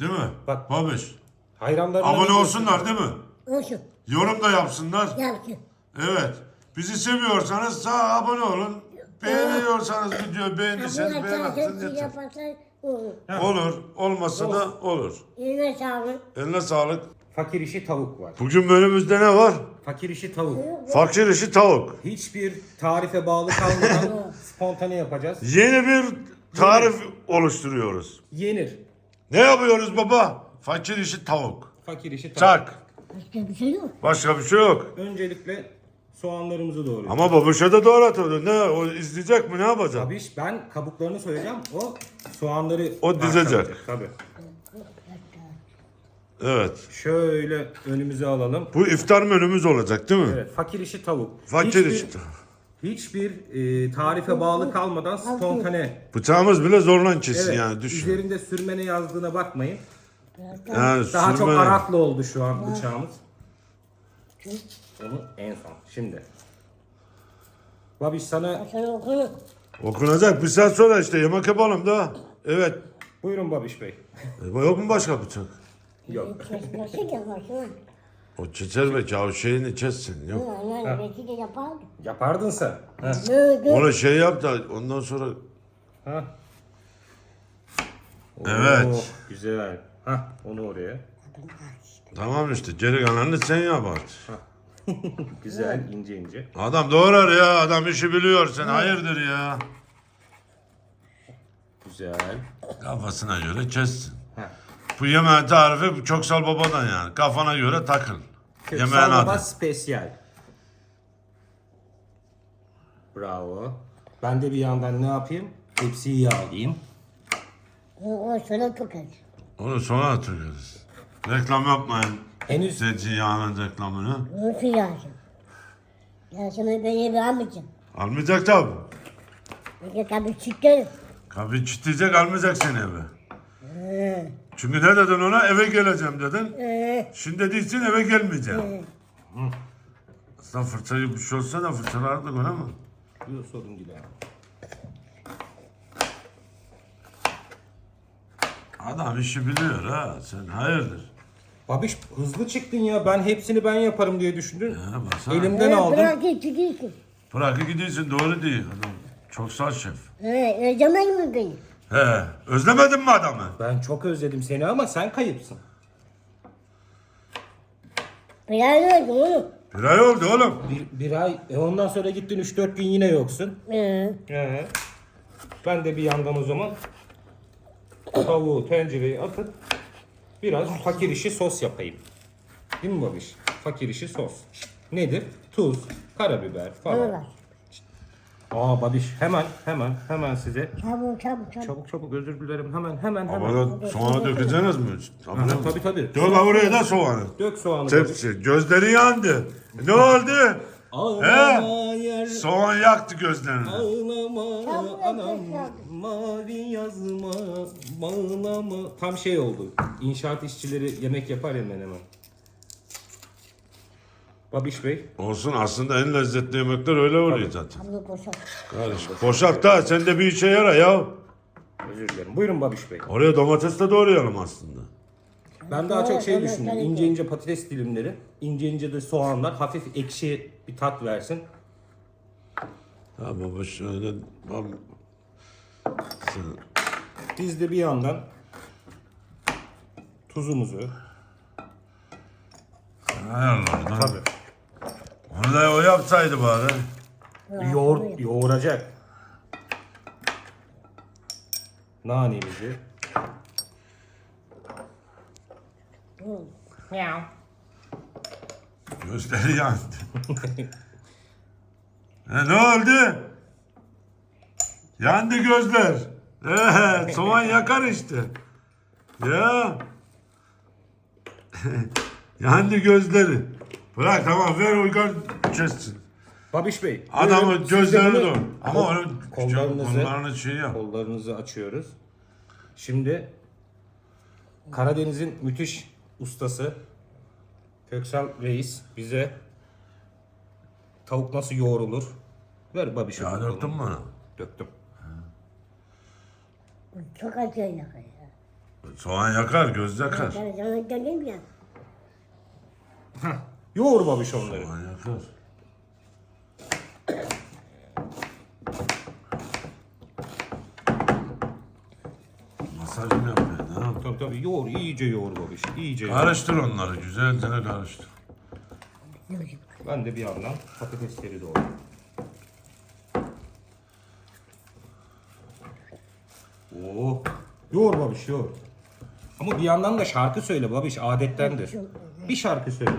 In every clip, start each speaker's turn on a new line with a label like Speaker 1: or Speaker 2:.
Speaker 1: Değil mi?
Speaker 2: Bak.
Speaker 1: Babiş.
Speaker 2: Hayranlarına
Speaker 1: Abone olsunlar değil mi?
Speaker 3: Olsun.
Speaker 1: Yorum da yapsınlar.
Speaker 3: Yapsın.
Speaker 1: Evet. Bizi seviyorsanız sağ abone olun. Beğeniyorsanız videoyu beğendiyseniz
Speaker 3: Abone
Speaker 1: beğen atın
Speaker 3: olursanız
Speaker 1: yeter.
Speaker 3: yaparsan olur.
Speaker 1: Olur. Olmasa da olur.
Speaker 3: Eline sağlık.
Speaker 1: Eline sağlık.
Speaker 2: Fakir işi tavuk var.
Speaker 1: Bugün menümüzde ne var?
Speaker 2: Fakir işi tavuk.
Speaker 1: Fakir işi tavuk.
Speaker 2: Hiçbir tarife bağlı kalmadan spontane yapacağız.
Speaker 1: Yeni bir tarif oluşturuyoruz.
Speaker 2: Yenir.
Speaker 1: Ne yapıyoruz baba? Fakir işi tavuk.
Speaker 2: Fakir işi tavuk.
Speaker 1: Çak.
Speaker 3: Başka bir şey yok.
Speaker 1: Başka bir şey yok.
Speaker 2: Öncelikle soğanlarımızı doğruyoruz.
Speaker 1: Ama babuşa da doğratıyordu. Ne? O izleyecek mi? Ne yapacak?
Speaker 2: Tabii iş- ben kabuklarını söyleyeceğim. O soğanları
Speaker 1: O dizecek.
Speaker 2: parçalayacak, Tabii.
Speaker 1: Evet.
Speaker 2: Şöyle önümüze alalım.
Speaker 1: Bu iftar menümüz olacak değil mi?
Speaker 2: Evet, fakir işi tavuk.
Speaker 1: Fakir
Speaker 2: hiçbir,
Speaker 1: işi.
Speaker 2: Hiçbir e, tarife bağlı kalmadan spontane.
Speaker 1: Bıçağımız bile zorlan kesin
Speaker 2: Evet,
Speaker 1: yani düşün.
Speaker 2: üzerinde sürmene yazdığına bakmayın.
Speaker 1: Yani
Speaker 2: Daha çok
Speaker 1: sürme-
Speaker 2: araklı oldu şu an bıçağımız. Onu en son. Şimdi. Babiş sana
Speaker 3: Sen.
Speaker 1: Okunacak bir saat sonra işte yemek yapalım da. Evet.
Speaker 2: buyurun Babiş Bey.
Speaker 1: E, Yok mu başka bıçak?
Speaker 2: Yok.
Speaker 3: Kesmesi de başına.
Speaker 1: O çeçer ve o şeyini kessin. Yok.
Speaker 3: Aynen belki de yapardı.
Speaker 2: Yapardın sen. Ha.
Speaker 1: Onu şey yap da ondan sonra
Speaker 2: Ha.
Speaker 1: Evet.
Speaker 2: Oo, güzel. Ha, onu oraya.
Speaker 1: tamam işte geri kalanını sen yap artık.
Speaker 2: Güzel, ince ince.
Speaker 1: Adam doğrar ya adam işi biliyor sen hayırdır ya.
Speaker 2: Güzel.
Speaker 1: Kafasına göre kessin. Bu yemeğin tarifi Köksal Baba'dan yani. Kafana göre takıl. Yemeğin
Speaker 2: Baba
Speaker 1: adı.
Speaker 2: spesiyel. Bravo. Ben de bir yandan ne yapayım? Tepsiyi yağlayayım.
Speaker 3: O, o çok az.
Speaker 1: Onu sonra atıyoruz. Reklam yapmayın.
Speaker 2: Henüz
Speaker 1: Zeytinyağının reklamını.
Speaker 3: Nasıl? Ya sana ben evi almayacağım.
Speaker 1: Almayacak tabi.
Speaker 3: Peki tabii çıktı.
Speaker 1: Kapıyı çitleyecek almayacak seni eve. Çünkü ne dedin ona eve geleceğim dedin.
Speaker 3: Ee,
Speaker 1: Şimdi değilsin eve gelmeyeceğim. Aslında fırçayı bir şey olsa da fırçalardık ona mı?
Speaker 2: Yok sorun değil abi.
Speaker 1: Adam işi biliyor ha. Sen hayırdır?
Speaker 2: Babiş hızlı çıktın ya. Ben hepsini ben yaparım diye düşündüm.
Speaker 1: Ha, baksana.
Speaker 2: Elimden
Speaker 3: ee,
Speaker 2: aldım.
Speaker 3: Bırak git çıkıyorsun.
Speaker 1: Bırakı gidiyorsun doğru değil. Adam çok sağ şef.
Speaker 3: Ee, özlemedin mi beni?
Speaker 1: He, özlemedin mi adamı?
Speaker 2: Ben çok özledim seni ama sen kayıpsın.
Speaker 3: Biraz oldu oğlum.
Speaker 1: Bir ay oldu oğlum.
Speaker 2: Bir, bir ay, e ondan sonra gittin 3-4 gün yine yoksun.
Speaker 3: Ee,
Speaker 2: He. Ben de bir yandan o zaman tavuğu tencereye atıp biraz fakir işi sos yapayım. Değil mi babiş? Fakir işi sos. Nedir? Tuz, karabiber falan.
Speaker 3: bak.
Speaker 2: Aa babiş hemen hemen hemen size
Speaker 3: Çabuk çabuk çabuk.
Speaker 2: çabuk çabuk özür dilerim hemen hemen hemen.
Speaker 1: Ama da soğanı dökeceksiniz mi? Tabii.
Speaker 2: Aha, tabii tabii.
Speaker 1: Dök oraya da soğanı.
Speaker 2: Dök soğanı.
Speaker 1: Tepsi. Gözleri yandı. Ne oldu?
Speaker 2: Ağlama yer
Speaker 1: Soğan yaktı gözlerini.
Speaker 2: Ağlama
Speaker 3: Çabuk
Speaker 2: anam mavi yazma bağlama tam şey oldu. İnşaat işçileri yemek yapar ya hemen. Babiş Bey
Speaker 1: Olsun aslında en lezzetli yemekler öyle oluyor zaten.
Speaker 3: Çabuk koşar.
Speaker 1: Kardeşim boşalt da sen de bir işe yara ya.
Speaker 2: özür dilerim. Buyurun Babiş Bey.
Speaker 1: Oraya domates de doğrayalım aslında.
Speaker 2: Ben daha çok şey düşündüm. İnce ince patates dilimleri, ince ince de soğanlar hafif ekşi bir tat versin.
Speaker 1: Ya baba şöyle... Bab... Sen-
Speaker 2: Biz de bir yandan tuzumuzu
Speaker 1: Ayarlar Tabii. Onu da o yapsaydı bari.
Speaker 2: yoğur, yoğuracak. Nanemizi. Miau.
Speaker 1: Gözleri yandı. e, ne oldu? Yandı gözler. Evet, soğan yakar işte. Ya. yandı gözleri. Bırak tamam ver uygar kessin.
Speaker 2: Babiş Bey.
Speaker 1: Adamın
Speaker 2: buyurun, siz de
Speaker 1: gözlerini
Speaker 2: bunu-
Speaker 1: de. Ama onun
Speaker 2: kollarınızı,
Speaker 1: kollarını şey yap.
Speaker 2: kollarınızı açıyoruz. Şimdi Karadeniz'in müthiş ustası Köksal Reis bize tavuk nasıl yoğrulur? Ver babişe.
Speaker 1: Ya
Speaker 2: bakalım.
Speaker 1: döktün mü onu?
Speaker 2: Döktüm.
Speaker 3: Çok acayip yakar ya.
Speaker 1: Soğan yakar, göz yakar.
Speaker 3: Ben sana dedim ya.
Speaker 2: Yoğur babiş onları.
Speaker 1: Yakar. Masaj mı yapıyor? Ne yapıyor?
Speaker 2: Tabii tabii yoğur, iyice yoğur babiş. İyice yoğur.
Speaker 1: Karıştır onları, güzelce karıştır.
Speaker 2: Ben de bir yandan patatesleri doğrayayım. Oo. Yoğur babiş yoğur. Ama bir yandan da şarkı söyle babiş adettendir. Bir şarkı söyle.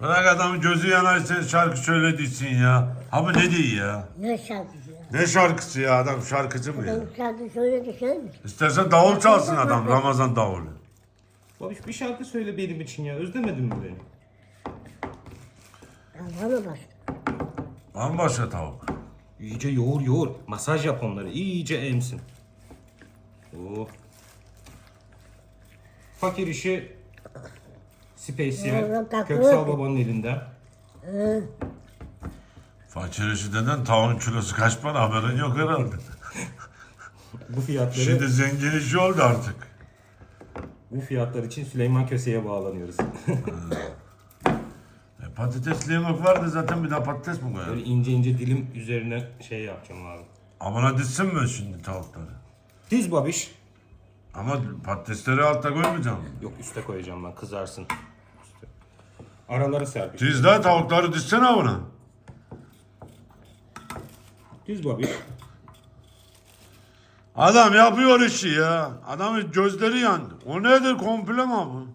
Speaker 1: Bırak adamın gözü yanarsa şarkı söylediysin ya. Ha bu ne diyor ya?
Speaker 3: Ne şarkısı ya?
Speaker 1: Ne şarkısı ya adam şarkıcı mı ya?
Speaker 3: Ben şarkı söyledi söyledi.
Speaker 1: İstersen davul çalsın adam Ramazan davulu.
Speaker 2: Babiş bir şarkı söyle benim için ya. Özlemedin mi beni?
Speaker 3: Allah'ına bak.
Speaker 1: Var mı başka tavuk?
Speaker 2: İyice yoğur yoğur. Masaj yap onları. İyice emsin. Oo. Fakir işi
Speaker 3: Tatlı
Speaker 2: Köksal babanın elinden.
Speaker 1: Fakir işi deden tavuğun kilosu kaç para haberin yok herhalde.
Speaker 2: Bu fiyatları
Speaker 1: Şimdi zengin işi oldu artık.
Speaker 2: bu fiyatlar için Süleyman Köse'ye bağlanıyoruz.
Speaker 1: E, patatesli yemek vardı zaten bir daha patates mi
Speaker 2: Böyle
Speaker 1: koyalım?
Speaker 2: ince ince dilim üzerine şey yapacağım abi.
Speaker 1: Amına dizsin mi şimdi tavukları?
Speaker 2: Diz babiş.
Speaker 1: Ama patatesleri altta koymayacağım.
Speaker 2: Yok üste koyacağım ben kızarsın. Araları serpiş.
Speaker 1: Diz daha tavukları dizsene buna.
Speaker 2: Diz babiş.
Speaker 1: Adam yapıyor işi ya. Adamın gözleri yandı. O nedir komple mi bu?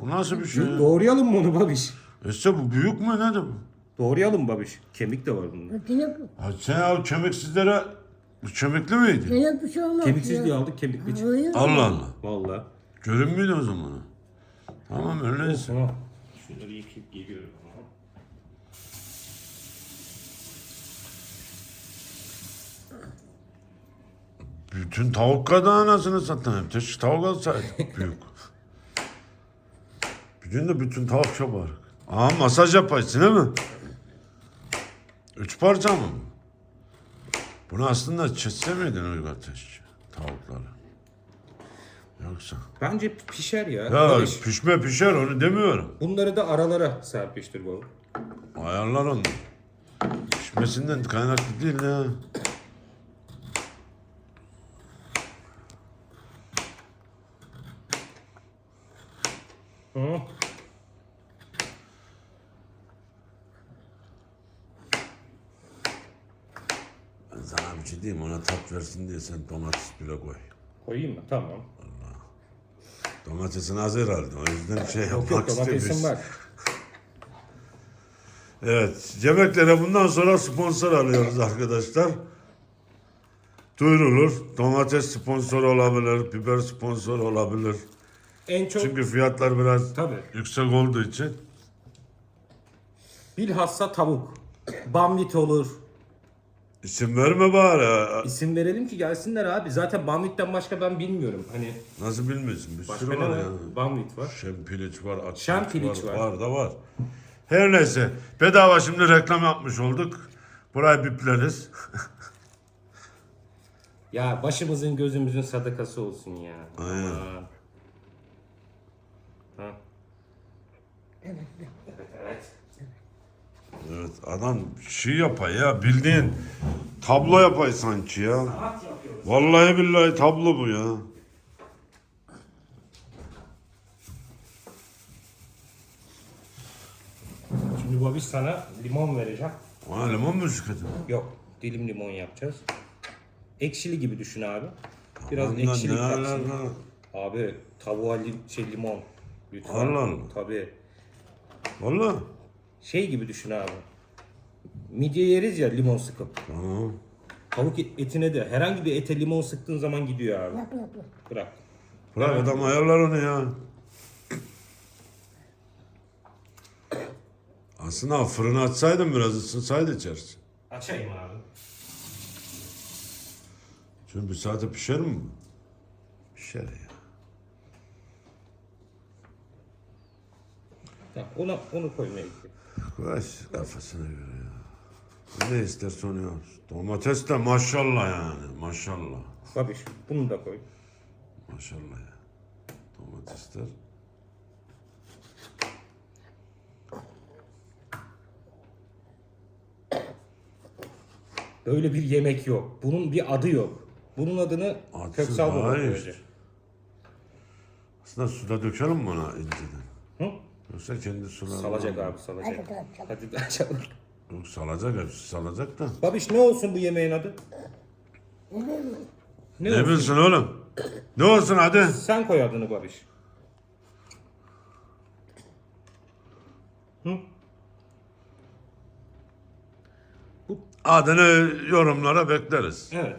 Speaker 1: Bu nasıl bir şey? ya?
Speaker 2: Doğrayalım mı onu babiş?
Speaker 1: İşte bu büyük mü nedir bu?
Speaker 2: Doğrayalım babiş. Kemik de var bunda.
Speaker 1: Ha, sen ya kemiksizlere bu kemikli miydi?
Speaker 3: ötene bir şey olmaz.
Speaker 2: Kemiksiz diye aldık kemikli çıktı.
Speaker 3: Hayır.
Speaker 1: Allah Allah.
Speaker 2: Valla.
Speaker 1: Görünmüyor o zaman. Tamam öyleyse.
Speaker 2: Tamam. Şunları yıkayıp geliyorum.
Speaker 1: Bütün tavuk kadar anasını satayım. Keşke tavuk alsaydık büyük. Bir gün de bütün tavuk çabarık. Aa masaj yaparsın değil mi? Üç parça mı? Bunu aslında çetse miydin Uygar Ateşçi? Tavukları. Yoksa.
Speaker 2: Bence pişer ya.
Speaker 1: Ya
Speaker 2: Barış,
Speaker 1: pişme pişer onu demiyorum.
Speaker 2: Bunları da aralara serpiştir baba.
Speaker 1: Ayarlar onu. Pişmesinden kaynaklı değil ya.
Speaker 2: Hı.
Speaker 1: Ben sana bir şey diyeyim ona tat versin diye sen domates bile koy.
Speaker 2: Koyayım mı? Tamam.
Speaker 1: Domatesin az herhalde o yüzden şey
Speaker 2: Yok
Speaker 1: yapmak
Speaker 2: yok domatesim
Speaker 1: istemiyoruz.
Speaker 2: var.
Speaker 1: Evet yemeklere bundan sonra sponsor alıyoruz arkadaşlar. Duyurulur. Domates sponsor olabilir, biber sponsor olabilir.
Speaker 2: En çok
Speaker 1: Çünkü fiyatlar biraz
Speaker 2: tabii.
Speaker 1: yüksek olduğu için.
Speaker 2: Bilhassa tavuk. Bamlit olur.
Speaker 1: İsim verme bari.
Speaker 2: İsim verelim ki gelsinler abi. Zaten Bamlit'ten başka ben bilmiyorum. Hani
Speaker 1: Nasıl bilmiyorsun? Bir
Speaker 2: başka
Speaker 1: sürü
Speaker 2: ne
Speaker 1: var
Speaker 2: var?
Speaker 1: ya.
Speaker 2: Bamlit var.
Speaker 1: Şempiliç var,
Speaker 2: Şempiliç
Speaker 1: var,
Speaker 2: var.
Speaker 1: var da var. Her neyse. Bedava şimdi reklam yapmış olduk. Burayı bipleriz.
Speaker 2: Ya başımızın gözümüzün sadakası olsun ya.
Speaker 1: Aynen.
Speaker 2: Aman. Ha.
Speaker 1: Adam şey yapay ya bildiğin tablo yapay sanki ya.
Speaker 2: Sanat yapıyoruz.
Speaker 1: Vallahi billahi tablo bu ya.
Speaker 2: Şimdi babiş sana limon vereceğim.
Speaker 1: Ona limon mu sıkadın?
Speaker 2: Yok dilim limon yapacağız. Ekşili gibi düşün abi. Biraz
Speaker 1: Ondan
Speaker 2: ekşilik
Speaker 1: ne
Speaker 2: yapsın.
Speaker 1: alaka?
Speaker 2: Abi tavuğa lim, şey limon. Lütfen.
Speaker 1: Allah Allah.
Speaker 2: Tabii.
Speaker 1: Valla.
Speaker 2: Şey gibi düşün abi. Midye yeriz ya limon sıkıp.
Speaker 1: Tamam.
Speaker 2: Tavuk etine de herhangi bir ete limon sıktığın zaman gidiyor abi.
Speaker 3: Yap yap yap.
Speaker 2: Bırak.
Speaker 1: Bırak adam ayarlar onu ya. Aslında fırına açsaydın biraz ısınsaydı içersin.
Speaker 2: Açayım abi.
Speaker 1: Şimdi bir saate pişer mi bu? Pişer ya.
Speaker 2: Tamam, ona, onu koymaya gidiyor.
Speaker 1: Koy kafasına göre ya. Ne isterse onu yap. Domates de maşallah yani maşallah.
Speaker 2: Babiş bunu da koy.
Speaker 1: Maşallah ya. Domatesler.
Speaker 2: Böyle bir yemek yok. Bunun bir adı yok. Bunun adını Köksal Baba koyacak.
Speaker 1: işte. Aslında suda dökelim ona inceden?
Speaker 2: Hı?
Speaker 1: Yoksa kendi sularına.
Speaker 2: Salacak abi salacak.
Speaker 3: Hadi.
Speaker 2: Hadi açalım.
Speaker 1: Salacak hepsi salacak da.
Speaker 2: Babiş ne olsun bu yemeğin adı?
Speaker 3: Ne
Speaker 2: Ne, olsun?
Speaker 1: bilsin oğlum? Ne olsun hadi?
Speaker 2: Sen koy adını Babiş.
Speaker 1: Adını yorumlara bekleriz.
Speaker 2: Evet.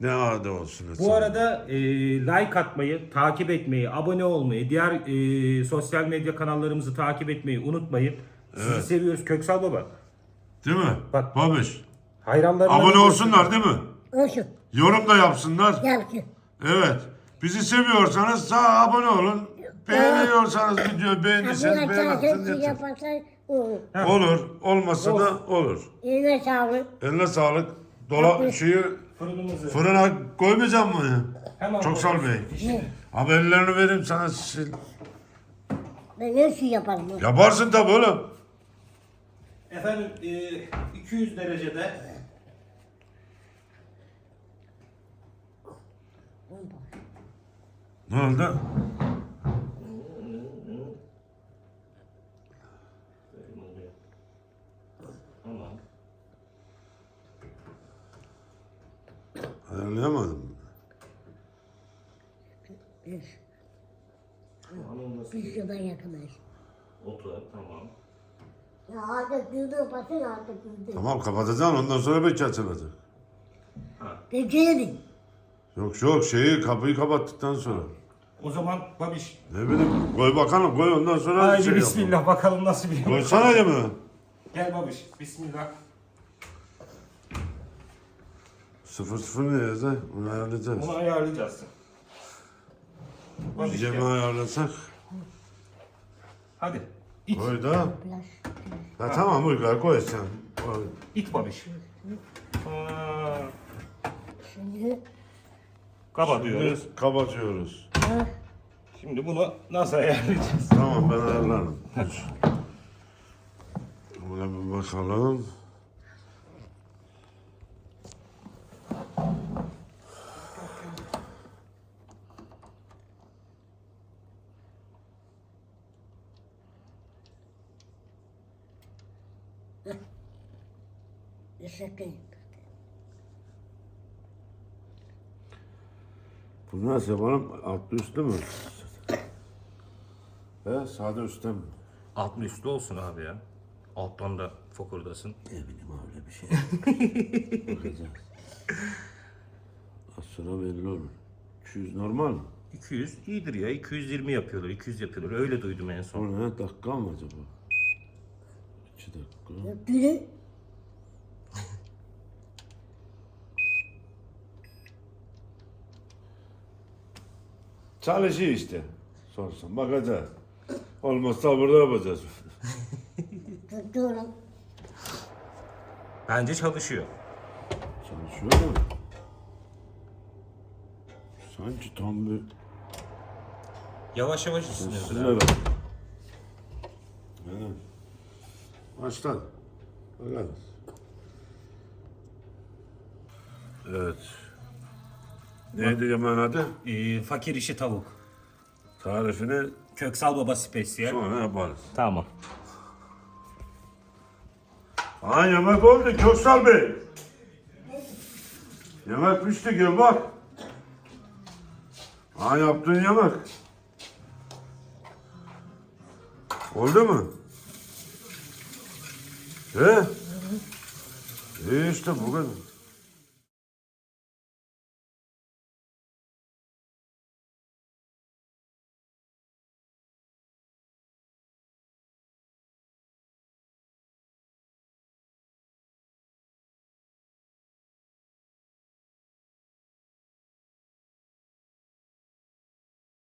Speaker 1: Ne adı olsun.
Speaker 2: Bu arada e, like atmayı, takip etmeyi, abone olmayı, diğer e, sosyal medya kanallarımızı takip etmeyi unutmayın. Sizi seviyoruz Köksal Baba.
Speaker 1: Değil mi?
Speaker 2: Bak-
Speaker 1: Babiş.
Speaker 2: Hayranlarına
Speaker 1: Abone
Speaker 2: ne
Speaker 1: olsunlar değil mi?
Speaker 3: Olsun.
Speaker 1: Yorum da yapsınlar.
Speaker 3: Yapsın.
Speaker 1: Evet. Bizi seviyorsanız sağ abone olun. Beğeniyorsanız videoyu beğendiyseniz
Speaker 3: Abone
Speaker 1: beğen atın
Speaker 3: açarsan
Speaker 1: yeter.
Speaker 3: yaparsan olur.
Speaker 1: Olur. Olmasa da olur.
Speaker 3: Eline sağlık.
Speaker 1: Eline sağlık. Dola şeyi
Speaker 2: Fırınımızı.
Speaker 1: fırına koymayacağım mı?
Speaker 2: Hemen
Speaker 1: Çok sağ ol bey. Haberlerini vereyim sana. sil.
Speaker 3: Ben ne şey yaparım?
Speaker 1: Yaparsın tabii oğlum.
Speaker 2: Efendim e, 200 derecede
Speaker 1: Ne oldu? Ayarlayamadım.
Speaker 3: Bir, şuradan yakınlaş.
Speaker 2: Otur tamam.
Speaker 3: Ya artık yürüdüm basın artık yürüdüm.
Speaker 1: Tamam kapatacaksın ondan sonra belki açılacak.
Speaker 3: Bekleyelim.
Speaker 1: Yok yok şeyi kapıyı kapattıktan sonra.
Speaker 2: O zaman babiş.
Speaker 1: Ne bileyim koy bakalım koy ondan sonra
Speaker 2: Haydi
Speaker 1: şey yapalım.
Speaker 2: bismillah bakalım nasıl bir yemek.
Speaker 1: Koysana yemeği.
Speaker 2: Gel babiş bismillah.
Speaker 1: Sıfır sıfır ne yazar? Onu ayarlayacağız.
Speaker 2: Bunu ayarlayacağız. Babiş gel.
Speaker 1: ayarlasak.
Speaker 2: Hadi. İt.
Speaker 1: Koy da.
Speaker 3: Biraz.
Speaker 1: Ha, tamam Uygar koy sen. Koy.
Speaker 2: İt. Aa,
Speaker 3: Şimdi
Speaker 2: Kaba diyoruz.
Speaker 1: Biz kapatıyoruz.
Speaker 3: ha,
Speaker 2: Şimdi bunu nasıl ayarlayacağız?
Speaker 1: Tamam ben ayarlarım. Dur. Buna bir bakalım.
Speaker 3: Sakın.
Speaker 1: Bu nasıl yapalım? Altlı üstlü mü? He sade üstte mi?
Speaker 2: Altlı üstlü olsun abi ya. Alttan da fokurdasın.
Speaker 1: Ne bileyim öyle bir şey. Bakacağız. Az sonra belli olur. 200 normal mi?
Speaker 2: 200 iyidir ya. 220 yapıyorlar. 200 yapıyorlar. Öyle duydum en son.
Speaker 1: O ne? Dakika mı acaba? 2 dakika.
Speaker 3: Gülü.
Speaker 1: Çalışıyor işte. Sorsan bakacağız. Olmazsa burada yapacağız.
Speaker 3: Tutuyorum.
Speaker 2: Bence çalışıyor.
Speaker 1: Çalışıyor mu? Sanki tam bir
Speaker 2: Yavaş yavaş abi.
Speaker 1: Aynen. Baştan. Bakarız. Evet. Neydi yemeğin adı?
Speaker 2: Ee, fakir işi tavuk.
Speaker 1: Tarifini
Speaker 2: Köksal baba spesiyel.
Speaker 1: sonra yaparız.
Speaker 2: Tamam.
Speaker 1: Aa yemek oldu Köksal Bey. Yemek pişti gel bak. Aa yaptığın yemek. Oldu mu? He? İyi işte bu kadar.